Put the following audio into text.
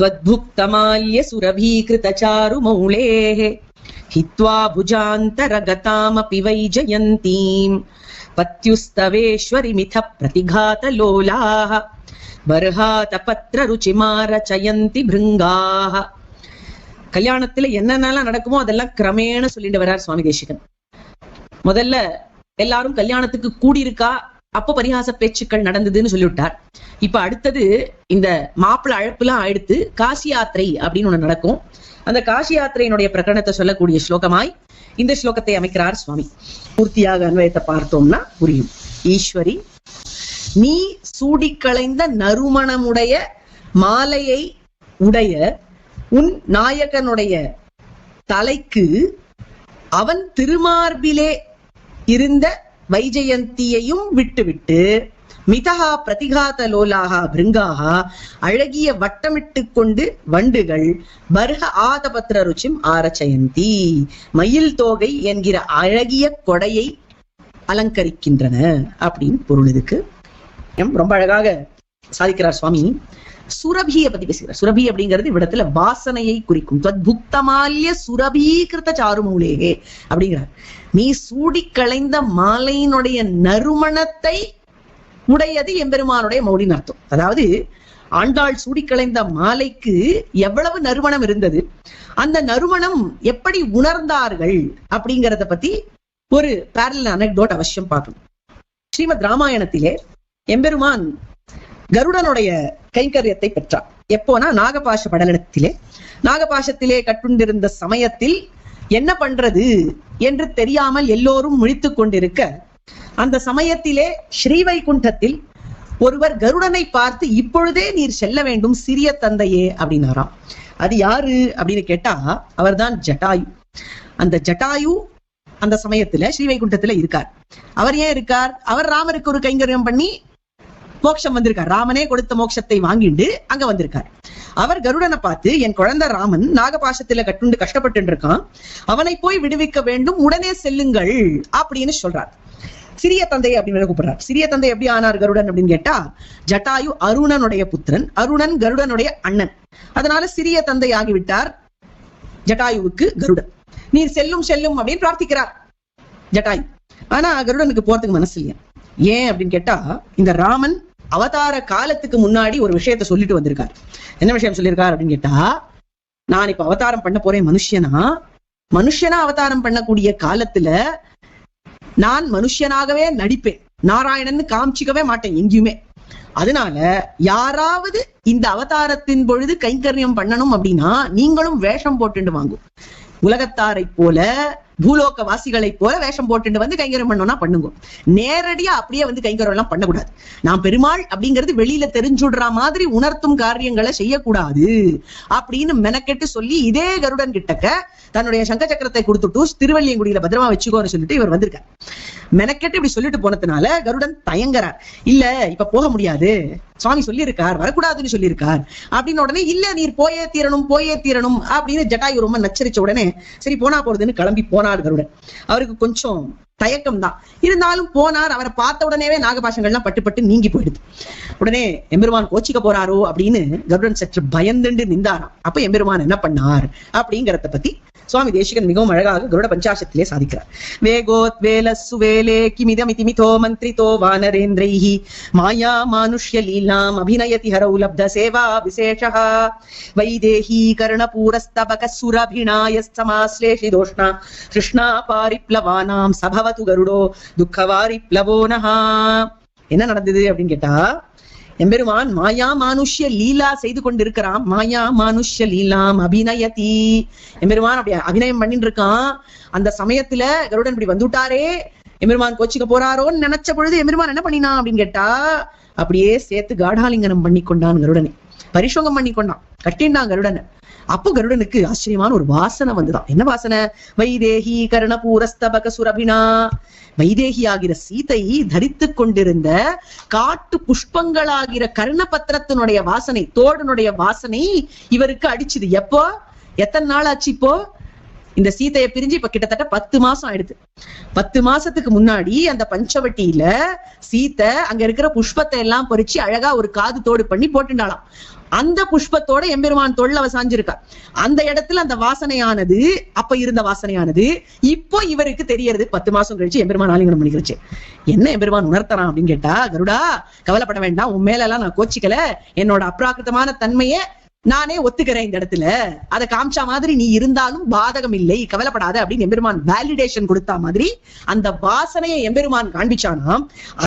त्वद्भुक्तमाल्य सुरभीकृतचारुमौलेः हित्वा भुजान्तरगतामपि वै जयन्तीम् पत्युस्तवेश्वरिमिथ प्रतिघातलोलाः பர்ஹாதபத்ரருச்சிமாரச்சயந்தி பிருங்காக கல்யாணத்துல என்னென்னலாம் நடக்குமோ அதெல்லாம் கிரமேண சொல்லிட்டு வர்றார் சுவாமி தேசிகன் முதல்ல எல்லாரும் கல்யாணத்துக்கு கூடியிருக்கா அப்போ பரிகாச பேச்சுக்கள் நடந்ததுன்னு சொல்லிவிட்டார். இப்ப அடுத்தது இந்த மாப்பிள்ளை அழைப்புலாம் ஆயிடுத்து காசி யாத்திரை அப்படின்னு ஒண்ணு நடக்கும். அந்த காசி யாத்திரையினுடைய பிரகடனத்தை சொல்லக்கூடிய ஸ்லோகமாய் இந்த ஸ்லோகத்தை அமைக்கிறார் சுவாமி. பூர்த்தியாக அன்வயத்தை பார்த்தோம்னா புரியும். ஈஸ்வரி நீ சூடிக்களைந்த நறுமணமுடைய மாலையை உடைய உன் நாயகனுடைய தலைக்கு அவன் திருமார்பிலே இருந்த வைஜெயந்தியையும் விட்டுவிட்டு மிதகா பிரதிகாத லோலாகா பிருங்காகா அழகிய வட்டமிட்டு கொண்டு வண்டுகள் பர்ஹ ஆதபத்ர ருச்சிம் ஆரச்சயந்தி. மயில் தோகை என்கிற அழகிய கொடையை அலங்கரிக்கின்றன அப்படின்னு பொருள் இதுக்கு. ரொம்ப அழகாக சாதிக்கிறார் சுவாமி. சுரபியை பத்தி பேசுகிறார் சுரபி அப்படிங்கிறது இவ்விடத்துல வாசனையை குறிக்கும். துவத்புக்தமால்ய சுரபீகிருத்த சாருமூலேகே அப்படிங்கிறார். நீ சூடி களைந்த மாலையினுடைய நறுமணத்தை உடையது எம்பெருமானுடைய மௌலின் அர்த்தம். அதாவது ஆண்டாள் சூடி களைந்த மாலைக்கு எவ்வளவு நறுமணம் இருந்தது? அந்த நறுமணம் எப்படி உணர்ந்தார்கள்? அப்படிங்கிறத பத்தி ஒரு பேரல் அனக்டோட் அவசியம் பார்க்கணும். ஸ்ரீமத் ராமாயணத்திலே எம்பெருமான் கருடனுடைய கைங்கரியத்தை பெற்றார் எப்போனா நாகபாஷ படலத்திலே நாகபாஷத்திலே கட்டுண்டிருந்த சமயத்தில் என்ன பண்றது என்று தெரியாமல் எல்லோரும் முழித்துக் கொண்டிருக்க அந்த சமயத்திலே ஸ்ரீவைகுண்டத்தில் ஒருவர் கருடனை பார்த்து இப்பொழுதே நீர் செல்ல வேண்டும் சிறிய தந்தையே அப்படின்னாராம். அது யாரு? அப்படின்னு கேட்டா அவர்தான் ஜட்டாயு. அந்த ஜட்டாயு அந்த சமயத்துல ஸ்ரீவைகுண்டத்துல இருக்கார். அவர் ஏன் இருக்கார்? அவர் ராமருக்கு ஒரு கைங்கரியம் பண்ணி மோட்சம் வந்திருக்கார். ராமனே கொடுத்த மோட்சத்தை வாங்கிண்டு அங்க வந்திருக்கார். அவர் கருடனை பார்த்து என் குழந்தை ராமன் நாகபாசத்துல கட்டுண்டு கஷ்டப்பட்டு இருக்கான் அவனை போய் விடுவிக்க வேண்டும். உடனே செல்லுங்கள். அப்படின்னு சொல்றார். சிறிய தந்தை அப்படின்னு கூப்பிடுறார். சிறிய தந்தை எப்படி ஆனார் கருடன் அப்படின்னு கேட்டா ஜட்டாயு அருணனுடைய புத்திரன். அருணன் கருடனுடைய அண்ணன். அதனால சிறிய தந்தை ஆகிவிட்டார் ஜட்டாயுவுக்கு கருடன். நீர் செல்லும் செல்லும் அப்படின்னு பிரார்த்திக்கிறார் ஜட்டாயு. ஆனா கருடனுக்கு போறதுக்கு மனசு இல்லையா? ஏன் அப்படின்னு கேட்டா இந்த ராமன் அவதார காலத்துக்கு முன்னாடி ஒரு விஷயத்த சொல்லிட்டு வந்திருக்காரு. என்ன விஷயம் சொல்லியிருக்காரு அப்படின்னு கேட்டா நான் இப்ப அவதாரம் பண்ண போறேன் மனுஷனா மனுஷனா அவதாரம் பண்ணக்கூடிய காலத்துல நான் மனுஷனாகவே நடிப்பேன். நாராயணன் காமிச்சிக்கவே மாட்டேன் எங்கேயுமே. அதனால யாராவது இந்த அவதாரத்தின் பொழுது கைங்கரியம் பண்ணணும் அப்படின்னா நீங்களும் வேஷம் போட்டுண்டு வாங்கும். உலகத்தாரை போல பூலோக வாசிகளை போல வேஷம் போட்டுட்டு வந்து கைங்கரம் பண்ணோம்னா பண்ணுங்க. நேரடியா அப்படியே வந்து கைங்கரம் எல்லாம் பண்ணக்கூடாது. நான் பெருமாள் அப்படிங்கிறது வெளியில தெரிஞ்சுடுற மாதிரி உணர்த்தும் காரியங்களை செய்யக்கூடாது அப்படின்னு மெனக்கெட்டு சொல்லி இதே கருடன் கிட்டக்க தன்னுடைய சங்க சக்கரத்தை கொடுத்துட்டு திருவள்ளியங்குடியில பத்திரமா வச்சுக்கோன்னு சொல்லிட்டு இவர் வந்திருக்கார். மெனக்கெட்டு இப்படி சொல்லிட்டு போனதுனால கருடன் தயங்குறார். இல்ல இப்ப போக முடியாது. சுவாமி சொல்லியிருக்கார் வரக்கூடாதுன்னு சொல்லியிருக்கார். அப்படின்னு உடனே இல்ல நீர் போயே தீரணும் போயே தீரணும் அப்படின்னு ஜட்டாயு ரொம்ப நச்சரிச்ச உடனே சரி போனா போறதுன்னு கிளம்பி போனார் கருடன். அவருக்கு கொஞ்சம் தயக்கம் தான் இருந்தாலும் போனார் அவரை பார்த்த உடனேவே நாகபாஷங்கள்லாம் பட்டு பட்டு நீங்கி போயிடுது. உடனே எம்பெருமான் கோச்சிக்க போறாரோ அப்படின்னு கருடன் சற்று பயந்துண்டு நின்றாராம். அப்ப எம்பெருமான் என்ன பண்ணார் அப்படிங்கறத பத்தி சுவாமி தேசிகன் மிகவும் அழகாக கருட பஞ்சாசத்திலே சாதிக்கிறார். வேகோத்வேல சுவேலே கிமிதமிதி மிதோ மந்திரிதோ வானரேந்திரைஹி மாயா மானுஷ்ய லீலாம் அபிநயதி ஹரௌ லப்த சேவா விசேஷா வைதேஹி கர்ணபூரஸ்தபக சுரபிணாய சமாஸ்லேஷிதோஷ்ணா கிருஷ்ணா பாரிப்ளவானாம் சபவ சபவது கருடோ துக்கவாரி பிளவோனஹா என்ன நடந்தது அப்படின்னு கேட்டா எம்பெருமான் மாயா மானுஷ்ய லீலா செய்து கொண்டிருக்கிறான் மாயா மானுஷ்ய லீலாம் அபிநயதி. எம்பெருமான் அப்படி அபிநயம் பண்ணிட்டு இருக்கான். அந்த சமயத்துல கருடன் இப்படி வந்துட்டாரே. எம்பெருமான் கோச்சிக்க போறாரோன்னு நினைச்ச பொழுது எம்பெருமான் என்ன பண்ணினான் அப்படின்னு கேட்டா அப்படியே சேர்த்து காடாலிங்கனம் பண்ணி கொண்டான் கருடனை. பரிசோகம் பண்ணி கொண்டான். கட்டினான் கருடனை. அப்போ கருடனுக்கு ஆச்சரியமான ஒரு வாசனை வந்துதான் என்ன வாசனை? வைதேகி கர்ணபூரஸ்தபக சுரபினா வைதேகி ஆகிற சீதை தரித்து கொண்டிருந்த காட்டு புஷ்பங்களாகிற கர்ணபத்திரத்தினுடைய வாசனை தோடனுடைய வாசனை இவருக்கு அடிச்சுது. எப்போ? எத்தனை நாள் ஆச்சு இப்போ? இந்த சீத்தைய பிரிஞ்சு இப்ப கிட்டத்தட்ட பத்து மாசம் ஆயிடுது. பத்து மாசத்துக்கு முன்னாடி அந்த பஞ்சவட்டியில சீத்தை அங்க இருக்கிற புஷ்பத்தை எல்லாம் பொறிச்சு அழகா ஒரு காது தோடு பண்ணி போட்டுண்டாலாம் அந்த புஷ்பத்தோட எம்பெருமான் தொழில் அவ சாஞ்சிருக்கா. அந்த இடத்துல அந்த வாசனையானது அப்ப இருந்த வாசனையானது இப்போ இவருக்கு தெரியறது பத்து மாசம் கழிச்சு எம்பெருமான் ஆலிங்கனம் பண்ணிக்கிறச்சு என்ன எம்பெருமான் உணர்த்தறான் அப்படின்னு கேட்டா கருடா கவலைப்பட வேண்டாம் உன் மேல எல்லாம் நான் கோச்சிக்கல. என்னோட அப்ராக்கிருத்தமான தன்மையை நானே ஒத்துக்கிறேன் இந்த இடத்துல. அதை காமிச்சா மாதிரி நீ இருந்தாலும் பாதகம் இல்லை கவலைப்படாத அப்படின்னு எம்பெருமான் வேலிடேஷன் கொடுத்தா மாதிரி அந்த வாசனையை எம்பெருமான் காண்பிச்சானாம்.